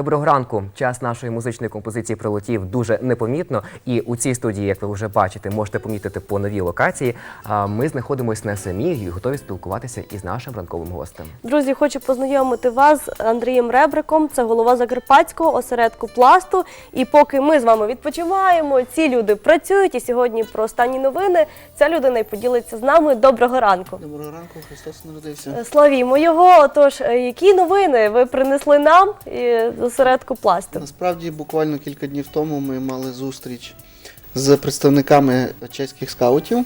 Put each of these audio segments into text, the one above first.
Доброго ранку. Час нашої музичної композиції прилетів дуже непомітно. І у цій студії, як ви вже бачите, можете помітити по новій локації. а, Ми знаходимося не самі і готові спілкуватися із нашим ранковим гостем. Друзі, хочу познайомити вас з Андрієм Ребриком. Це голова Закарпатського осередку пласту. І поки ми з вами відпочиваємо, ці люди працюють. І сьогодні про останні новини ця людина і поділиться з нами. Доброго ранку. Доброго ранку, Христос народився. Славімо його. Отож, е, які новини ви принесли нам е, осередку пластику. Насправді, буквально кілька днів тому ми мали зустріч з представниками чеських скаутів,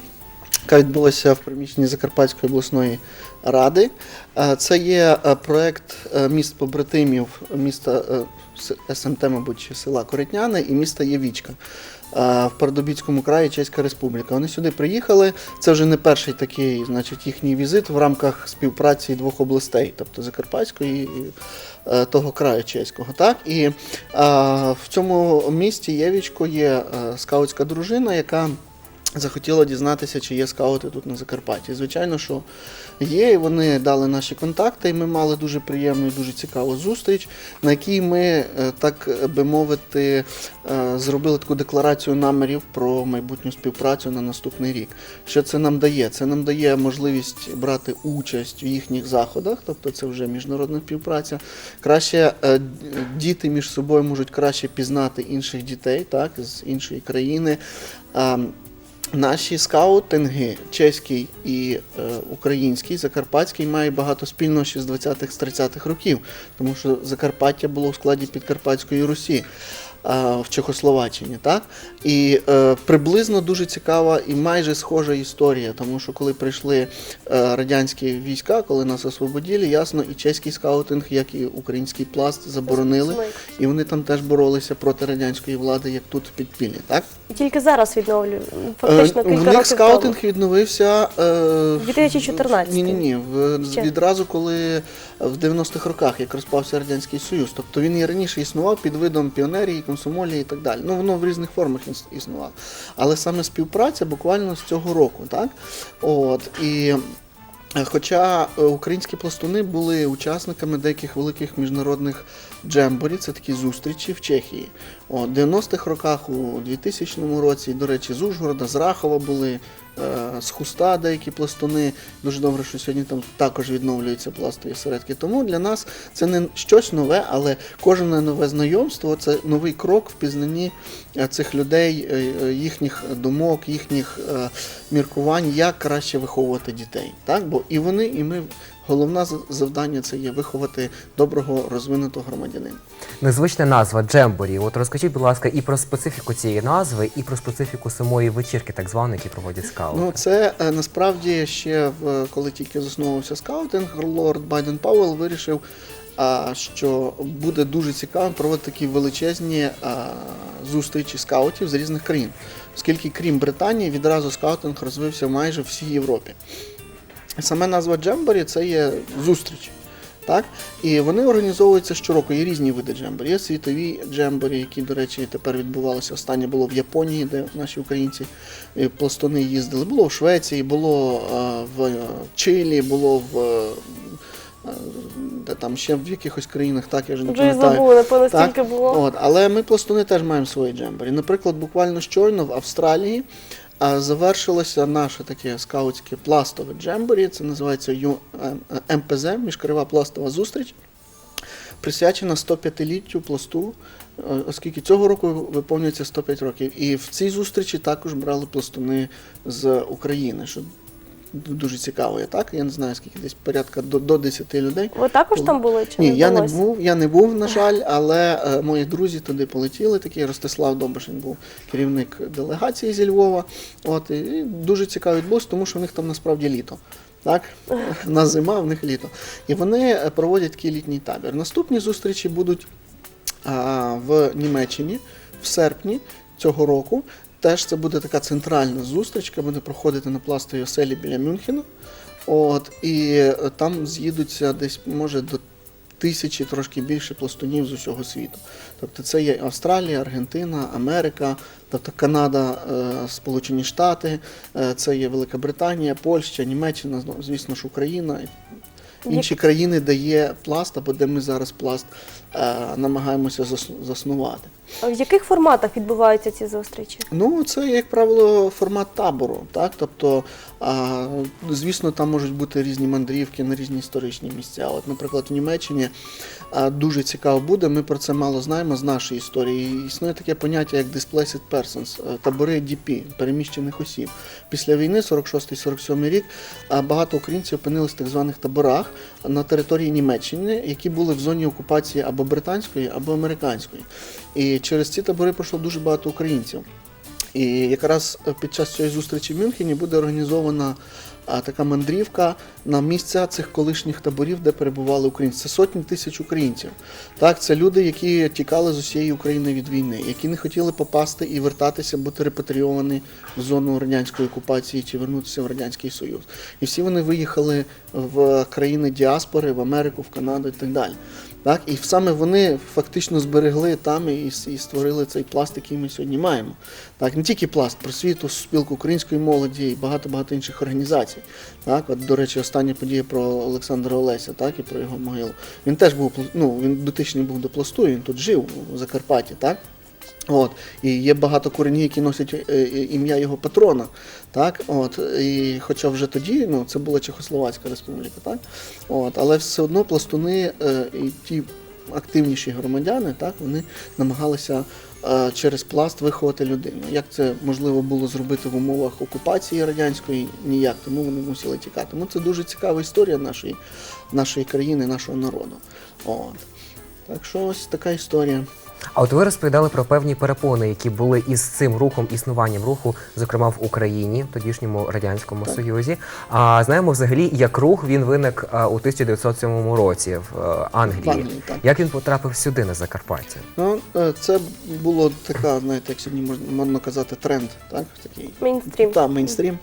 яка відбулася в приміщенні Закарпатської обласної ради. Е, Це є е, проект е, міст побратимів міста СМТ, мабуть, села Коритняне і міста Євічка. Е, В Пардубіцькому краї Чеська Республіка. Вони сюди приїхали. Це вже не перший такий, значить, їхній візит в рамках співпраці двох областей, тобто Закарпатської і е, того краю чеського. Так? І е, в цьому місті Євічко є скаутська дружина, яка захотіла дізнатися, чи є скаути тут на Закарпатті. Звичайно, що є, і вони дали наші контакти, і ми мали дуже приємну і дуже цікаву зустріч, на якій ми, е, так би мовити, е, зробили таку декларацію намірів про майбутню співпрацю на наступний рік. Що це нам дає? Це нам дає можливість брати участь в їхніх заходах, тобто це вже міжнародна співпраця. Краще е, діти між собою можуть краще пізнати інших дітей, так, з іншої країни. Наші скаутинги, чеський і е, український, закарпатський, мають багато спільного ще з 20-х-30-х років, тому що Закарпаття було в складі Підкарпатської Русі в Чехословаччині. Так? І е, приблизно дуже цікава і майже схожа історія, тому що коли прийшли е, радянські війська, коли нас освободили, ясно, і чеський скаутинг, як і український пласт, заборонили. І вони там теж боролися проти радянської влади, як тут в підпіллі. Так? І тільки зараз відновлю. Фактично Е, кілька них років скаутинг тому. відновився е, У 2014. Ні, ні, ні. Ще. Відразу, коли в 90-х роках, як розпався Радянський Союз. Тобто він і раніше існував під видом піонерії, комсомолії і так далі. Ну воно в різних формах іс- існувало. Але саме співпраця буквально з цього року, так? От і. е, Хоча е, українські пластуни були учасниками деяких великих міжнародних джемборі, це такі зустрічі в Чехії. У 90-х роках, у 2000 році, до речі, з Ужгорода, з Рахова були, з Хуста деякі пластуни. Дуже добре, що сьогодні там також відновлюються пластові середки. Тому для нас це не щось нове, але кожне нове знайомство це новий крок в пізнанні е, цих людей, е, е, їхніх думок, їхніх е, міркувань, як краще виховувати дітей. Так? Бо і вони, і ми. Головне завдання це є виховати доброго розвинутого громадянина. Незвична назва Джемборі. От розкажіть, будь ласка, і про специфіку цієї назви, і про специфіку самої вечірки, так званої, які проводять скаути. Ну, це е, насправді ще в коли тільки заснувався скаутинг, лорд Байден Пауелл вирішив, що буде дуже цікаво проводити такі величезні а, зустрічі скаутів з різних країн. Оскільки, крім Британії, відразу скаутинг розвився майже в всій Європі. Саме назва Джемборі це є зустріч. Так? І вони організовуються щороку. Є різні види джемборі. Є світові джемборі, які, до речі, тепер відбувалися. Останнє було в Японії, де наші українці е, пластуни їздили. Було в Швеції, було е, в е, Чилі, було в. Де там ще в якихось країнах, так я вже не пам'ятаю. забули, напевно, стільки було. От, але ми пластуни теж маємо свої джемборі. Наприклад, буквально щойно в Австралії а, завершилося наше таке скаутське пластове джемборі. Це називається Ю- е, МПЗ, міжкрива пластова зустріч, присвячена 105-літтю пласту, е, оскільки цього року виповнюється 105 років. І в цій зустрічі також брали пластуни з України. Дуже цікаво, є так. Я не знаю, скільки десь порядка до, до 10 людей. Ви також там були чи Ні, не я не був, я не був, на жаль, але е, мої друзі туди полетіли. Такий Ростислав Добишин був керівник делегації зі Львова. От і дуже цікаво відбулося, тому що в них там насправді літо. Так, на зима, в них літо. І вони е, проводять такий літній табір. Наступні зустрічі будуть а, в Німеччині в серпні цього року. Теж це буде така центральна зустріч, яка буде проходити на пластовій оселі біля Мюнхена. От, і е, там з'їдуться десь, може, до тисячі трошки більше пластунів з усього світу. Тобто це є Австралія, Аргентина, Америка, тобто Канада, е, Сполучені Штати, е, це є Велика Британія, Польща, Німеччина, звісно ж, Україна. інші країни, де є пласт, або де ми зараз пласт намагаємося заснувати. А В яких форматах відбуваються ці зустрічі? Ну, це, як правило, формат табору. Так? Тобто, а, звісно, там можуть бути різні мандрівки на різні історичні місця. От, наприклад, в Німеччині а, дуже цікаво буде. Ми про це мало знаємо з нашої історії. Існує таке поняття як displaced persons, е, табори DP, переміщених осіб. Після війни, 46-47 рік, багато українців опинились в так званих таборах на території Німеччини, які були в зоні окупації або британської, або американської. І через ці табори пройшло дуже багато українців. І якраз під час цієї зустрічі в Мюнхені буде організована така мандрівка на місця цих колишніх таборів, де перебували українці. Це сотні тисяч українців. Так, це люди, які тікали з усієї України від війни, які не хотіли попасти і вертатися, бути репатріовані в зону радянської окупації чи вернутися в радянський Союз. І всі вони виїхали в країни діаспори, в Америку, в Канаду і так далі. Так, і саме вони фактично зберегли там і, і створили цей пласт, який ми сьогодні маємо. Так, не тільки пласт, просвіту, спілку української молоді і багато багато інших організацій. Так, от, до речі, остання подія про Олександра Олеся, так, і про його могилу. Він теж був ну, він дотичний був до пласту, він тут жив у Закарпатті, так? От, і є багато коренів, які носять е, е, ім'я його патрона. Так? От, і хоча вже тоді ну, це була Чехословацька республіка, так? От, але все одно пластуни е, і ті активніші громадяни, так, вони намагалися через пласт виховати людину. Як це можливо було зробити в умовах окупації радянської? Ніяк, тому вони мусили тікати. Тому це дуже цікава історія нашої, нашої країни, нашого народу. От. Так що ось така історія. А от ви розповідали про певні перепони, які були із цим рухом, існуванням руху, зокрема в Україні, тодішньому радянському союзі. А знаємо взагалі, як рух він виник а, у 1907 році в е, Англії. В Англії, так. Як він потрапив сюди на Закарпаття? Ну, е, це було така, знаєте, як сьогодні можна казати, тренд, так? Такий Мейнстрім. Так, мейнстрім.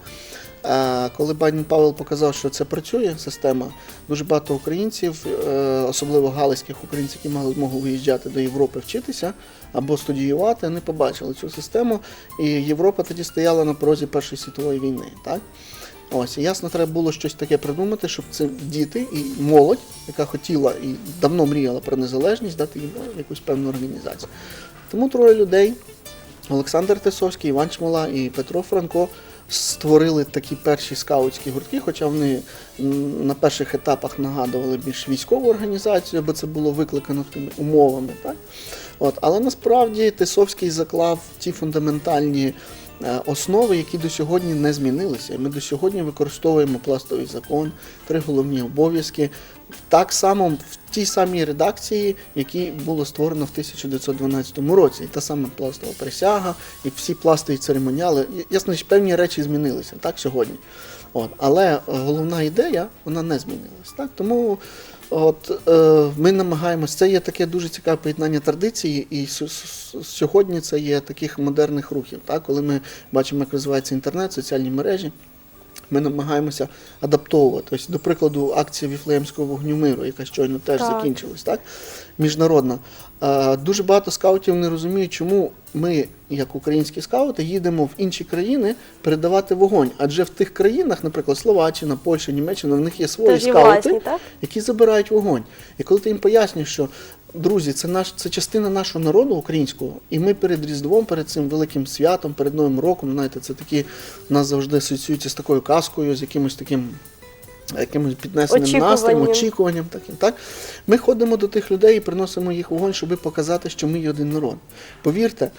Коли Байден Павел показав, що це працює система, дуже багато українців, е, особливо галицьких українців, які змогу виїжджати до Європи вчитися або студіювати, вони побачили цю систему. І Європа тоді стояла на порозі Першої світової війни. Так? Ось, ясно, треба було щось таке придумати, щоб це діти і молодь, яка хотіла і давно мріяла про незалежність, дати їм якусь певну організацію. Тому троє людей Олександр Тисовський, Іван Чмола і Петро Франко створили такі перші скаутські гуртки, хоча вони на перших етапах нагадували більш військову організацію, бо це було викликано тими умовами. Так? От, але насправді Тисовський заклав ті фундаментальні е, основи, які до сьогодні не змінилися. Ми до сьогодні використовуємо пластовий закон, три головні обов'язки. Так само в тій самій редакції, які було створено в 1912 році. І та сама пластова присяга, і всі пластові церемоніали. Ясно, що певні речі змінилися так сьогодні. От. Але е, головна ідея вона не змінилась. Так? Тому от, е, ми намагаємося, це є таке дуже цікаве поєднання традиції, і с- с- сьогодні це є таких модерних рухів. Так? Коли ми бачимо, як розвивається інтернет, соціальні мережі. Ми намагаємося адаптовувати. Ось, до прикладу, акція Віфлеємського вогню миру, яка щойно теж Так. закінчилась, так? міжнародна. Дуже багато скаутів не розуміють, чому ми, як українські скаути, їдемо в інші країни передавати вогонь. Адже в тих країнах, наприклад, Словаччина, Польща, Німеччина, в них є свої Теж скаути, власні, так? які забирають вогонь. І коли ти їм пояснюєш, що друзі, це наш це частина нашого народу українського, і ми перед Різдвом, перед цим великим святом, перед Новим роком, знаєте, це такі нас завжди асоціюються з такою казкою, з якимось таким. Якимось піднесеним настроєм, Очікуванням. очікуванням таким. Так? Ми ходимо до тих людей і приносимо їх вогонь, щоб показати, що ми є один народ. Повірте,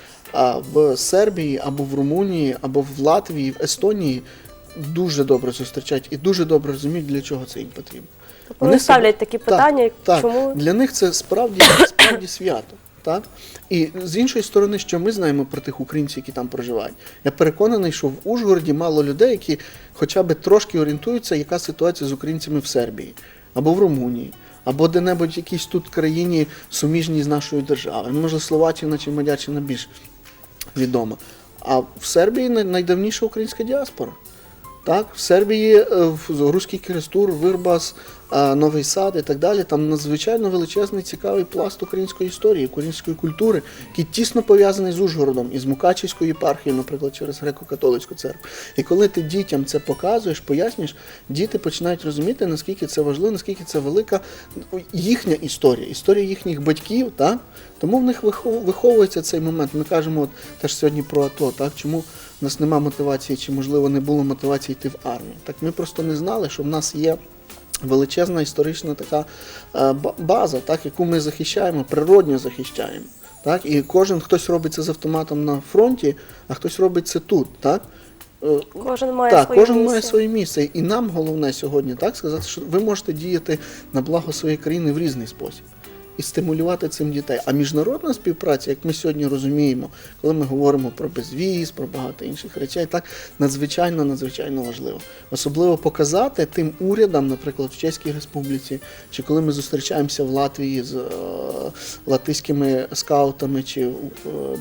в Сербії або в Румунії, або в Латвії, в Естонії дуже добре зустрічають і дуже добре розуміють, для чого це їм потрібно. Вони ставлять такі питання, так, чому для них це справді, справді свято. Так? І з іншої сторони, що ми знаємо про тих українців, які там проживають. Я переконаний, що в Ужгороді мало людей, які хоча б трошки орієнтуються, яка ситуація з українцями в Сербії або в Румунії, або де-небудь якійсь тут країні суміжній з нашою державою. Може, Словаччина чи Мадяччина більш відома. А в Сербії най- найдавніша українська діаспора. Так, в Сербії е, в- Руський Крестур, Вирбас, Новий Сад і так далі. Там надзвичайно величезний цікавий пласт української історії, української культури, який тісно пов'язаний з Ужгородом і з Мукачівською єпархією, наприклад, через греко-католицьку церкву. І коли ти дітям це показуєш, пояснюєш, діти починають розуміти, наскільки це важливо, наскільки це велика їхня історія, історія їхніх батьків. Так? Тому в них виховується цей момент. Ми кажемо от, теж сьогодні про АТО, так? чому в нас нема мотивації, чи можливо не було мотивації йти в армію. Так ми просто не знали, що в нас є величезна історична така е, база, так, яку ми захищаємо, природньо захищаємо. Так? І кожен хтось робить це з автоматом на фронті, а хтось робить це тут. Так? Е, Кожен має так, свою кожен місію. має своє місце. І нам головне сьогодні так сказати, що ви можете діяти на благо своєї країни в різний спосіб. І стимулювати цим дітей. А міжнародна співпраця, як ми сьогодні розуміємо, коли ми говоримо про безвіз, про багато інших речей, так надзвичайно надзвичайно важливо. Особливо показати тим урядам, наприклад, в Чеській Республіці, чи коли ми зустрічаємося в Латвії з е, латиськими скаутами чи е,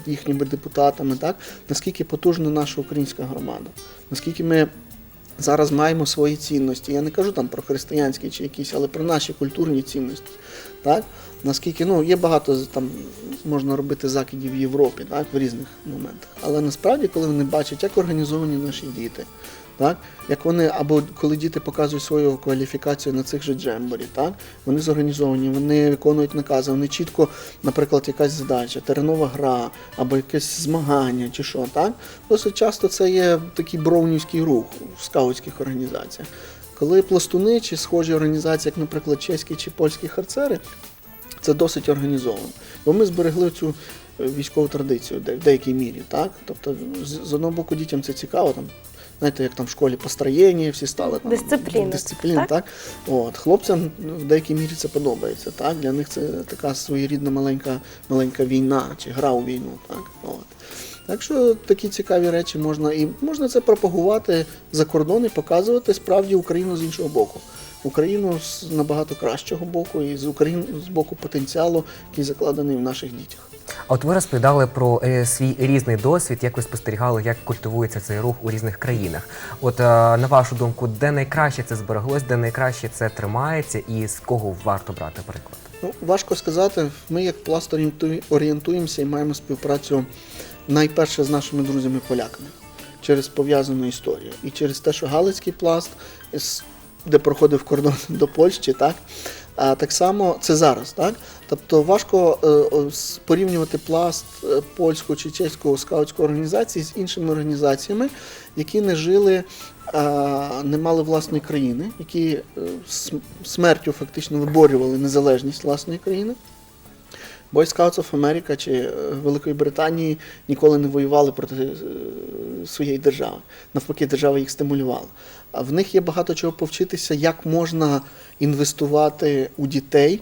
їхніми депутатами, так наскільки потужна наша українська громада, наскільки ми зараз маємо свої цінності. Я не кажу там про християнські чи якісь, але про наші культурні цінності. Так? Наскільки ну, є багато там можна робити закидів в Європі, так, в різних моментах. Але насправді, коли вони бачать, як організовані наші діти, так, як вони, або коли діти показують свою кваліфікацію на цих же джемборі, так, вони зорганізовані, вони виконують накази, вони чітко, наприклад, якась задача, теренова гра, або якесь змагання, чи що, так, досить часто це є такий броунівський рух в скаутських організаціях. Коли пластуни чи схожі організації, як, наприклад, чеські чи польські харцери, це досить організовано. Бо ми зберегли цю е, військову традицію в деякій мірі. Так? Тобто, з одного боку, дітям це цікаво. Там, знаєте, як там в школі построєння, всі стали там. Дисципліна, Дисципліна, так? так? От. Хлопцям в деякій мірі це подобається. Так? Для них це така своєрідна маленька, маленька війна чи гра у війну. Так? От. Так що такі цікаві речі можна і можна це пропагувати за кордон і показувати справді Україну з іншого боку. Україну з набагато кращого боку і з Україну з боку потенціалу, який закладений в наших дітях. А от ви розповідали про е, свій різний досвід, як ви спостерігали, як культивується цей рух у різних країнах. От е, на вашу думку, де найкраще це збереглось, де найкраще це тримається, і з кого варто брати приклад? Ну, важко сказати. Ми як пласт орієнтуємося і маємо співпрацю найперше з нашими друзями-поляками через пов'язану історію. І через те, що Галицький пласт, з- де проходив кордон до Польщі, так? А так само це зараз, так? Тобто важко е, порівнювати пласт е, польського чи чеського скаутської організації з іншими організаціями, які не жили, не мали власної країни, які е, смертю фактично виборювали незалежність власної країни. Of America чи е, Великої Британії ніколи не воювали проти е, своєї держави. Навпаки, держава їх стимулювала. А в них є багато чого повчитися, як можна інвестувати у дітей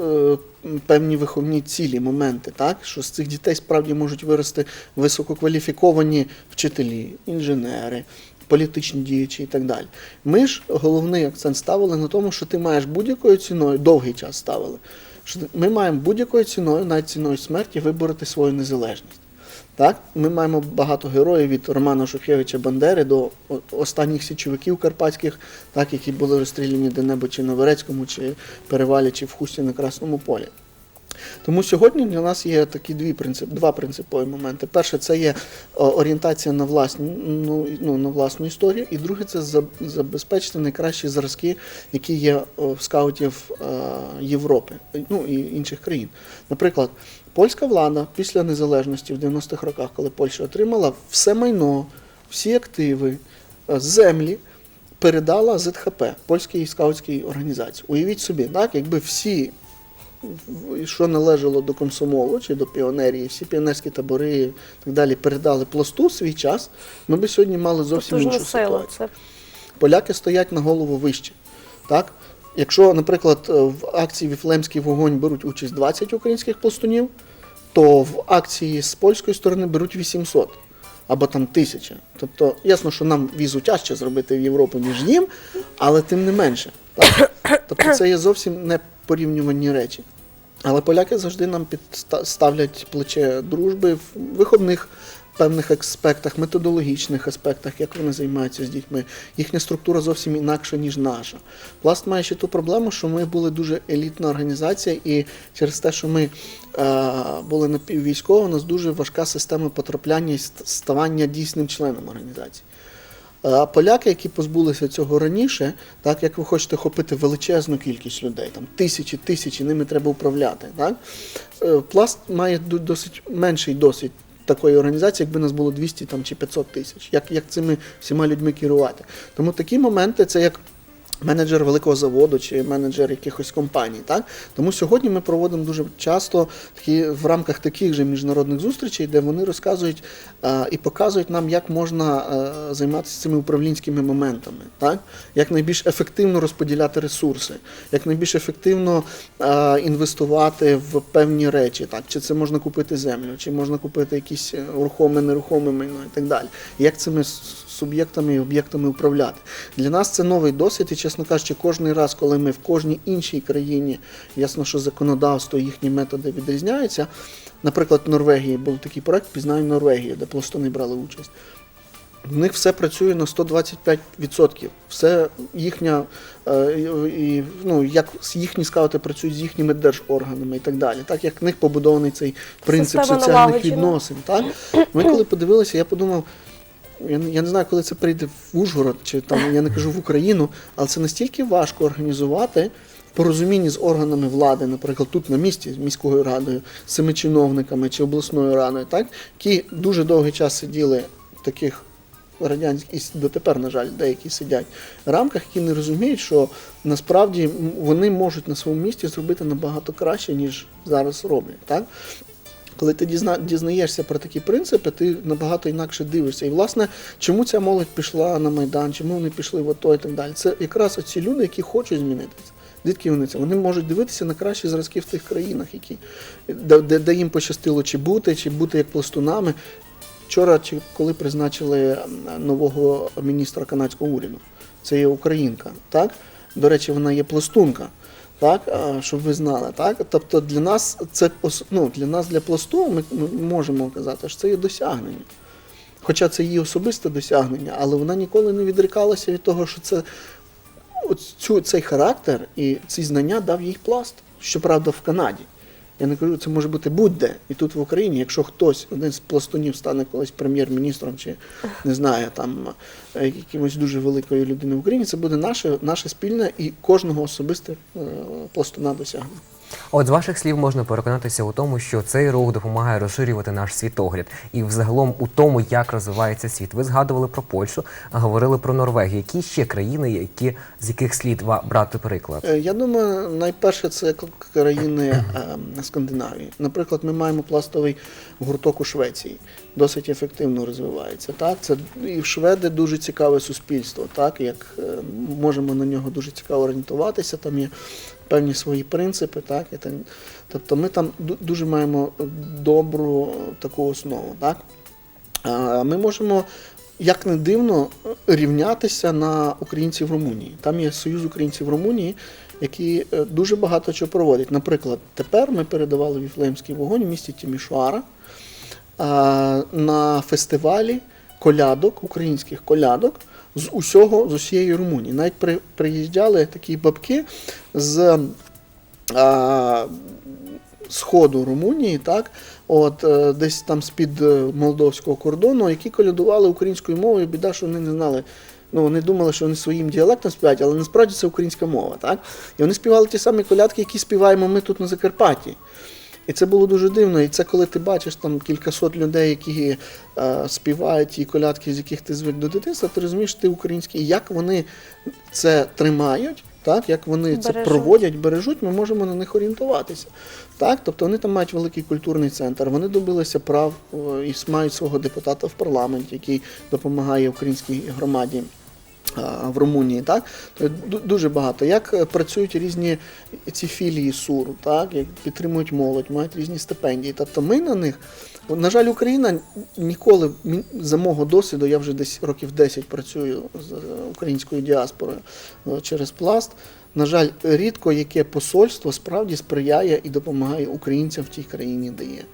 е, певні виховні цілі, моменти, так? що з цих дітей справді можуть вирости висококваліфіковані вчителі, інженери, політичні діячі і так далі. Ми ж головний акцент ставили на тому, що ти маєш будь-якою ціною, довгий час ставили, що ми маємо будь-якою ціною, навіть ціною смерті, вибороти свою незалежність. Так? Ми маємо багато героїв від Романа Шухевича Бандери до останніх січовиків карпатських, так, які були розстріляні де-небудь чи на Верецькому, чи Перевалі, чи в Хусті на Красному полі. Тому сьогодні для нас є такі дві принцип, два принципові моменти. Перше, це є орієнтація на власну, ну, ну, на власну історію, і друге це забезпечити найкращі зразки, які є в скаутів е, Європи, ну і інших країн. Наприклад, польська влада після незалежності в 90-х роках, коли Польща отримала все майно, всі активи, е, землі. Передала ЗХП, польській скаутській організації. Уявіть собі, так, якби всі що належало до комсомолу чи до піонерії, всі піонерські табори і так далі передали пласту свій час, ми би сьогодні мали зовсім іншу ситуацію. Це Поляки стоять на голову вище. Так? Якщо, наприклад, е, в акції Віфлемський вогонь беруть участь 20 українських пластунів, то в акції з польської сторони беруть 800 або там тисяча. Тобто, ясно, що нам візу тяжче зробити в Європу, ніж їм, але тим не менше. Так? Тобто це є зовсім не порівнювані речі. Але поляки завжди нам підставлять плече дружби в виходних певних аспектах, методологічних аспектах, як вони займаються з дітьми. Їхня структура зовсім інакша, ніж наша. Пласт має ще ту проблему, що ми були дуже елітна організація, і через те, що ми е, були напіввійськово, у нас дуже важка система потрапляння і ставання дійсним членом організації. А поляки, які позбулися цього раніше, так як ви хочете хопити величезну кількість людей, там тисячі, тисячі, ними треба управляти. Так? Е, Пласт має досить менший досвід такої організації, якби нас було 200 там, чи 500 тисяч. Як, як цими всіма людьми керувати? Тому такі моменти це як. Менеджер великого заводу чи менеджер якихось компаній, так? Тому сьогодні ми проводимо дуже часто такі в рамках таких же міжнародних зустрічей, де вони розказують е, і показують нам, як можна е, займатися цими управлінськими моментами, так? Як найбільш ефективно розподіляти ресурси, як найбільш ефективно е, інвестувати в певні речі, так? Чи це можна купити землю, чи можна купити якісь рухоме, нерухоме майно і так далі. Як цими суб'єктами і об'єктами управляти. Для нас це новий досвід, і чесно кажучи, кожен раз, коли ми в кожній іншій країні, ясно, що законодавство, їхні методи відрізняються. Наприклад, в Норвегії був такий проект Пізнаю Норвегію, де пластуни брали участь. В них все працює на 125%. Все їхня, е, і, ну, як їхні скаути працюють з їхніми держорганами і так далі. Так як в них побудований цей принцип Система соціальних налагоджена. відносин. Так? Ми коли подивилися, я подумав, я, я не знаю, коли це прийде в Ужгород, чи там я не кажу в Україну, але це настільки важко організувати в порозумінні з органами влади, наприклад, тут на місці, з міською радою, з цими чиновниками чи обласною радою, так, які дуже довгий час сиділи в таких радянських і дотепер, на жаль, деякі сидять в рамках, які не розуміють, що насправді вони можуть на своєму місці зробити набагато краще, ніж зараз роблять. Так? Коли ти дізна, дізнаєшся про такі принципи, ти набагато інакше дивишся. І, власне, чому ця молодь пішла на Майдан, чому вони пішли в АТО і так далі? Це якраз оці люди, які хочуть змінитися. Звідки вони це? Вони можуть дивитися на кращі зразки в тих країнах, які, де, де їм пощастило чи бути, чи бути як пластунами. Вчора, чи коли призначили нового міністра канадського уряду, це є українка, так? До речі, вона є пластунка. Так, щоб ви знали, так? Тобто для нас це ну, для нас, для пласту, ми, ми можемо казати, що це є досягнення. Хоча це її особисте досягнення, але вона ніколи не відрікалася від того, що це цю, цей характер і ці знання дав їй пласт. Щоправда, в Канаді. Я не кажу, це може бути будь-де. І тут в Україні, якщо хтось, один з пластунів, стане колись прем'єр-міністром чи не знаю, там е, якимось дуже великою людиною в Україні, це буде наше, наше спільне і кожного особисте е, пластуна досягнення. От з ваших слів можна переконатися у тому, що цей рух допомагає розширювати наш світогляд і взагалом у тому, як розвивається світ. Ви згадували про Польщу, а говорили про Норвегію. Які ще країни, які з яких слід брати приклад? Е, Я думаю, найперше це країни е, Скандинавії. Наприклад, ми маємо пластовий гурток у Швеції, досить ефективно розвивається. Так, це і в шведи дуже цікаве суспільство. Так, як е, можемо на нього дуже цікаво орієнтуватися. Там є певні свої принципи. Так, і так. Тобто, ми там дуже маємо добру таку основу. Так. Ми можемо, як не дивно, рівнятися на українців Румунії. Там є Союз українців Румунії, які е, дуже багато чого проводять. Наприклад, тепер ми передавали Віфлеємський вогонь в місті Тімішуара на фестивалі колядок, українських колядок з усього, з усієї Румунії. Навіть при, приїжджали такі бабки з а, сходу Румунії, так, от е, десь там з-під е, молдовського кордону, які колядували українською мовою, біда, що вони не знали. Ну, вони думали, що вони своїм діалектом співають, але насправді це українська мова, так? І вони співали ті самі колядки, які співаємо ми тут на Закарпатті. І це було дуже дивно. І це коли ти бачиш там кількасот людей, які е, співають ті колядки, з яких ти звик до дитинства, ти розумієш, ти український. Як вони це тримають, так, як вони це проводять, бережуть, ми можемо на них орієнтуватися. Так? Тобто вони там мають великий культурний центр, вони добилися прав і мають свого депутата в парламенті, який допомагає українській громаді в Румунії, так дуже багато. Як е, працюють різні ці філії СУРу, так як підтримують молодь, мають різні стипендії. Тобто ми на них, на жаль, Україна ніколи за мого досвіду, я вже десь років 10 працюю з е, українською діаспорою е, через пласт. На жаль, рідко яке посольство справді сприяє і допомагає українцям в тій країні, де є.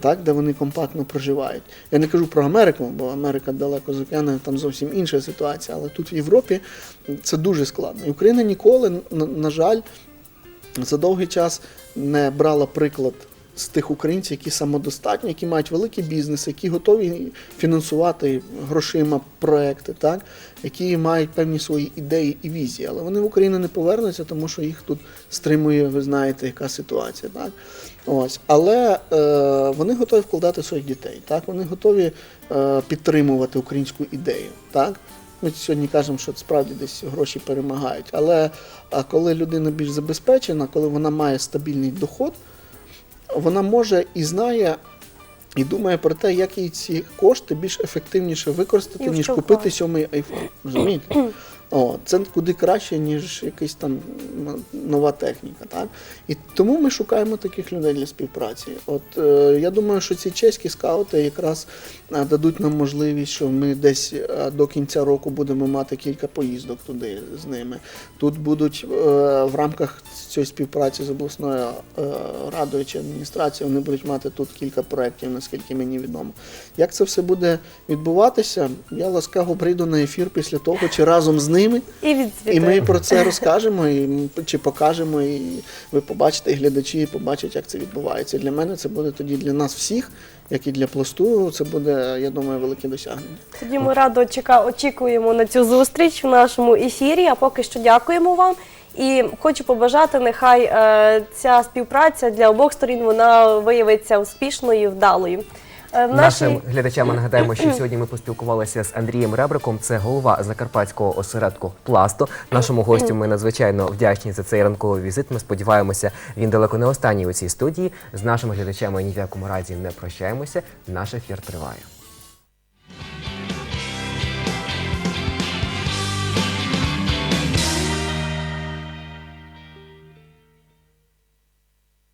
Так, де вони компактно проживають. Я не кажу про Америку, бо Америка далеко з океану, там зовсім інша ситуація. Але тут в Європі це дуже складно. І Україна ніколи, на, жаль, за довгий час не брала приклад з тих українців, які самодостатні, які мають великий бізнес, які готові фінансувати грошима проекти, так? які мають певні свої ідеї і візії. Але вони в Україну не повернуться, тому що їх тут стримує, ви знаєте, яка ситуація. Так? Ось. Але е, вони готові вкладати своїх дітей, так? вони готові е, підтримувати українську ідею. Так? Ми сьогодні кажемо, що справді десь гроші перемагають. Але коли людина більш забезпечена, коли вона має стабільний доход, вона може і знає, і думає про те, як їй ці кошти більш ефективніше використати, ніж купити сьомий айфон. Розумієте? О, це куди краще, ніж якась там нова техніка. Так? І тому ми шукаємо таких людей для співпраці. От е, я думаю, що ці чеські скаути якраз е, дадуть нам можливість, що ми десь е, до кінця року будемо мати кілька поїздок туди з ними. Тут будуть е, в рамках цієї співпраці з обласною е, радою чи адміністрацією, вони будуть мати тут кілька проєктів, наскільки мені відомо. Як це все буде відбуватися, я ласкаво прийду на ефір після того, чи разом з ними. І відсвіти. І ми про це розкажемо, і чи покажемо, і ви побачите, і глядачі побачать, як це відбувається. Для мене це буде тоді для нас всіх, як і для пласту, це буде, я думаю, велике досягнення. Тоді ми радо чека- очікуємо на цю зустріч в нашому ефірі. А поки що дякуємо вам. І хочу побажати, нехай е, ця співпраця для обох сторін вона виявиться успішною і вдалою. Е, Нашим глядачам ми нагадаємо, що сьогодні ми поспілкувалися з Андрієм Ребриком. Це голова Закарпатського осередку Пласту. Нашому гостю ми надзвичайно вдячні за цей ранковий візит. Ми сподіваємося, він далеко не останній у цій студії. З нашими глядачами ні в якому разі не прощаємося. Наш ефір триває.